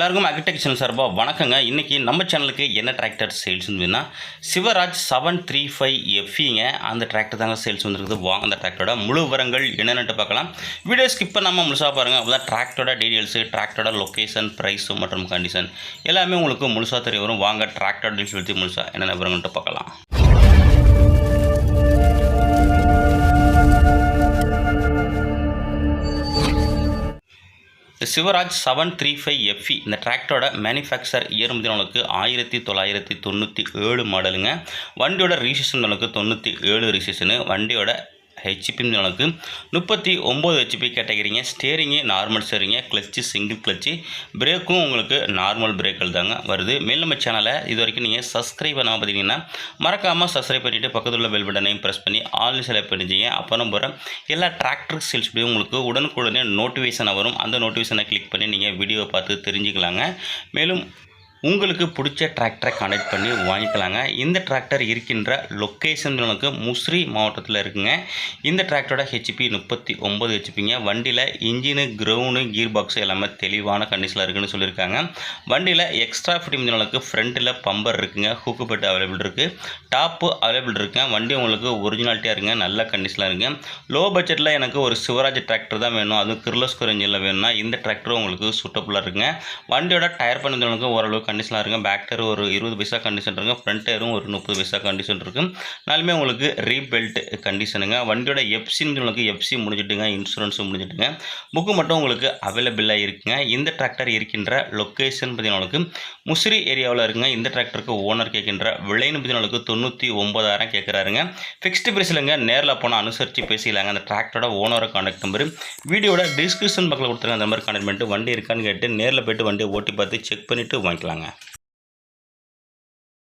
எல்லாருக்கும் அக்ரிடெக்ஷன் சார்பாக வணக்கங்க. இன்றைக்கி நம்ம சேனலுக்கு என்ன டிராக்டர் சேல்ஸ் வந்துன்னா சிவராஜ் செவன் த்ரீ ஃபைவ் எஃப்இங்க அந்த டிராக்டர் தாங்க சேல்ஸ் வந்துருக்குது. வாங்க அந்த டிராக்டரோட முழு விவரங்கள் என்னென்னு பார்க்கலாம். வீடியோ ஸ்கிப் பண்ணாமல் முழுசாக பாருங்கள் அப்போ தான் டிராக்டரோட டீட்டெயில்ஸு டிராக்டரோட லொக்கேஷன் ப்ரைஸு மற்றும் கண்டிஷன் எல்லாமே உங்களுக்கு முழுசாக தெரிய வரும். வாங்க டிராக்டர் டீல்ஸ் பற்றி முழுசாக என்னென்ன விவரங்கள்ட்டு பார்க்கலாம். Sivaraj seven three five FE இந்த டிராக்டரோட மேனுஃபேக்சர் இயர் உங்களுக்கு ஆயிரத்தி தொள்ளாயிரத்தி தொண்ணூற்றி ஏழு மாடலுங்க வண்டியோட ரிஜிஸ்ட்ரேஷன் உங்களுக்கு தொண்ணூற்றி ஏழு ரிஜிஸ்ட்ரேஷனு வண்டியோட ஹெச்பி உங்களுக்கு முப்பத்தி ஒம்பது ஹெச்பி கேட்டகிரிங்க ஸ்டேரிங்கு நார்மல் ஸ்டேரிங்க கிளச்சு சிங்கிள் கிளச்சு பிரேக்கும் உங்களுக்கு நார்மல் பிரேக்கள் தாங்க வருது. மேல் நம்ம சேனலை இது வரைக்கும் நீங்கள் சப்ஸ்கிரைப் பண்ணாமல் பார்த்தீங்கன்னா மறக்காமல் சப்ஸ்கிரைப் பண்ணிவிட்டு பக்கத்தில் உள்ள பெல் பட்டனையும் ப்ரெஸ் பண்ணி ஆல் செலக்ட் பண்ணிச்சிங்க அப்போ போகிற எல்லா டிராக்டர் சேல்ஸ் வீடியோ உங்களுக்கு உடனுக்குடனே நோட்டிஃபிகேஷனாக வரும். அந்த நோட்டிஃபிகேஷனை கிளிக் பண்ணி நீங்கள் வீடியோவை பார்த்து தெரிஞ்சுக்கலாங்க. மேலும் உங்களுக்கு பிடிச்ச டிராக்டரை கனெக்ட் பண்ணி வாங்கிக்கலாங்க. இந்த டிராக்டர் இருக்கின்ற லொக்கேஷன் உங்களுக்கு முஸ்ரி மாவட்டத்தில் இருக்குங்க. இந்த டிராக்டரோட ஹெச்பி முப்பத்தி ஒம்பது ஹெச்பிங்க வண்டியில் இன்ஜினு கிரவுண்டு கீர் பாக்ஸ் எல்லாமே தெளிவான கண்டிஷனில் இருக்குன்னு சொல்லியிருக்காங்க. வண்டியில் எக்ஸ்ட்ரா ஃபிட்டிங் உங்களுக்கு ஃப்ரண்ட்டில் பம்பர் இருக்குங்க. ஹூக்கு பெட் அவைலபிள் இருக்குது டாப்பு அவைலபிள் இருக்குங்க. வண்டி உங்களுக்கு ஒரிஜினாலிட்டியாக இருக்குங்க. நல்ல கண்டிஷனில் இருக்குங்க. லோ பட்ஜெட்டில் எனக்கு ஒரு சிவராஜ் டிராக்டர் தான் வேணும். அதுவும் கிர்லோஸ்கர் இன்ஜினில் வேணும்னா இந்த டிராக்டரும் உங்களுக்கு சூட்டபுளாக இருக்குங்க. வண்டியோட டயர் பண்ணதுங்களுக்கு ஓரளவுக்கு கண்டிஷனாக இருக்கும் பேக் டயர் ஒரு இருபது பைசா கண்டிஷன் இருக்கும் ஃப்ரண்ட் டயரும் ஒரு முப்பது பைசா கண்டிஷன் இருக்கும் நாலுமே உங்களுக்கு ரீபெல்ட் கண்டிஷனுங்க வண்டியோட எஃப்சின்னு உங்களுக்கு எஃப்சி முடிஞ்சிட்டுங்க. இன்சூரன்ஸும் முடிஞ்சிட்டுங்க. புக்கு மட்டும் உங்களுக்கு அவைலபிளாக இருக்குங்க. இந்த டிராக்டர் இருக்கின்ற லொக்கேஷன் பார்த்தீங்கன்னா உங்களுக்கு முசிறி ஏரியாவில் இருக்குங்க. இந்த டிராக்டருக்கு ஓனர் கேட்கின்ற விலைன்னு பார்த்தீங்கன்னா தொண்ணூற்றி ஒம்பதாயிரம் கேட்குறாருங்க. ஃபிக்ஸ்டு பிரைஸ்லங்க நேரில் போனால் அனுசரித்து பேசிக்கலாங்க. அந்த டிராக்டரோட ஓனரை கான்டாக்ட் நம்பர் வீடியோட டிஸ்கிரிப்ஷன் பக்கத்தில் கொடுத்துருங்க அந்த மாதிரி கான்டாக்ட் பண்ணிட்டு வண்டி இருக்கான்னு கேட்டு நேரில் போய்ட்டு வண்டியை ஓட்டி பார்த்து செக் பண்ணிவிட்டு வாங்கிக்கலாங்க. Tengah.